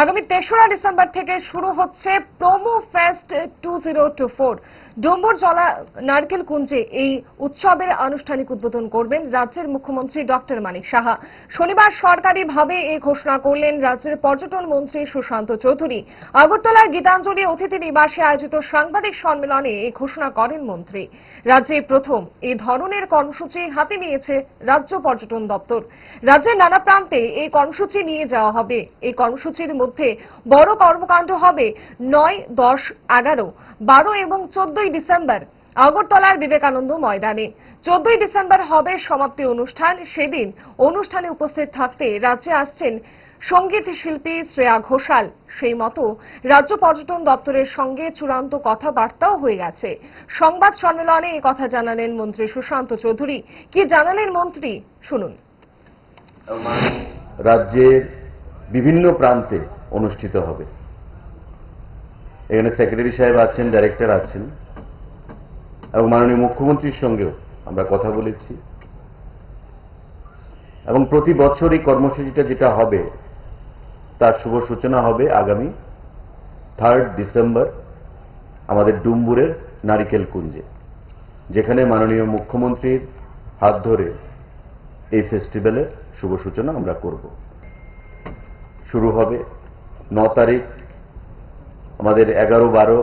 আগামী তেসরা ডিসেম্বর থেকে শুরু হচ্ছে promo fest two zero two four. Dumbur জলা নারকেল কুঞ্জে এই উৎসবের আনুষ্ঠানিক উদ্বোধন করবেন রাজ্যের মুখ্যমন্ত্রী ডক্টর মানিক সাহা। শনিবার সরকারিভাবে এই ঘোষণা করলেন রাজ্যের পর্যটন মন্ত্রী সুশান্ত চৌধুরী। আগরতলার গীতাঞ্জলি অতিথি নিবাসে আয়োজিত সাংবাদিক সম্মেলনে এই ঘোষণা করেন মন্ত্রী। রাজ্যে প্রথম এই ধরনের কর্মসূচি হাতে নিয়েছে রাজ্য পর্যটন দপ্তর। রাজ্যের নানা প্রান্তে এই কর্মসূচি নিয়ে যাওয়া হবে। এই কর্মসূচির মধ্যে বড় কর্মকাণ্ড হবে নয়, দশ, এগারো, বারো এবং চোদ্দই ডিসেম্বর। আগরতলার বিবেকানন্দ ময়দানে। চোদ্দই ডিসেম্বর হবে সমাপ্তি অনুষ্ঠান। সেদিন অনুষ্ঠানে উপস্থিত থাকতে রাজ্যে আসছেন সংগীত শিল্পী শ্রেয়া ঘোষাল। সেই মতো রাজ্য পর্যটন দপ্তরের সঙ্গে চূড়ান্ত কথাবার্তাও হয়ে গেছে। সংবাদ সম্মেলনে এই কথা জানালেন মন্ত্রী সুশান্ত চৌধুরী। কি জানালেন মন্ত্রী? শুনুন। রাজ্যের বিভিন্ন প্রান্তে অনুষ্ঠিত হবে। এখানে সেক্রেটারি সাহেব আছেন ডাইরেক্টর আছেন এবং মাননীয় মুখ্যমন্ত্রীর সঙ্গেও আমরা কথা বলেছি। এবং প্রতি বছর এই কর্মসূচিটা যেটা হবে, তার শুভ সূচনা হবে আগামী থার্ড ডিসেম্বর আমাদের ডুম্বুরের নারিকেল কুঞ্জে, যেখানে মাননীয় মুখ্যমন্ত্রীর হাত ধরে এই ফেস্টিভ্যালের শুভ সূচনা আমরা করব। শুরু হবে। ন তারিখ, আমাদের এগারো, বারো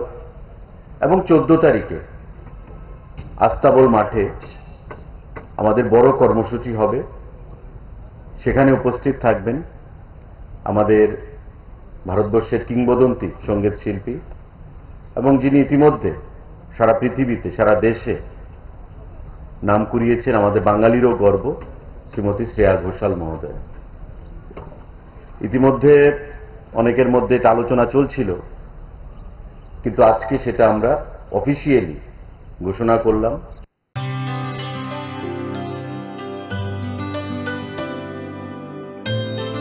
এবং চোদ্দ তারিখে আস্তাবল মাঠে আমাদের বড় কর্মসূচি হবে। সেখানে উপস্থিত থাকবেন আমাদের ভারতবর্ষের কিংবদন্তি সংগীত শিল্পী এবং যিনি ইতিমধ্যে সারা পৃথিবীতে, সারা দেশে নাম কুড়িয়েছেন আমাদের বাঙালিরও গর্ব, শ্রীমতী শ্রেয়া ঘোষাল মহোদয়। ইতিমধ্যে অনেকের মধ্যে এটা আলোচনা চলছিল। কিন্তু আজকে সেটা আমরা অফিসিয়ালি ঘোষণা করলাম।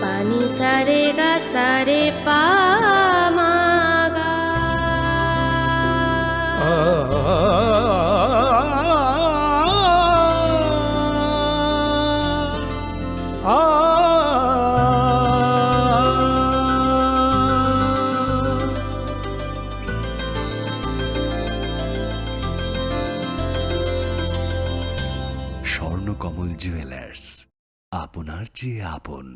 পানি সারে গা সারে পামাগা স্বর্ণকমল জুয়েলার্স আপনার চেয়ে আপন।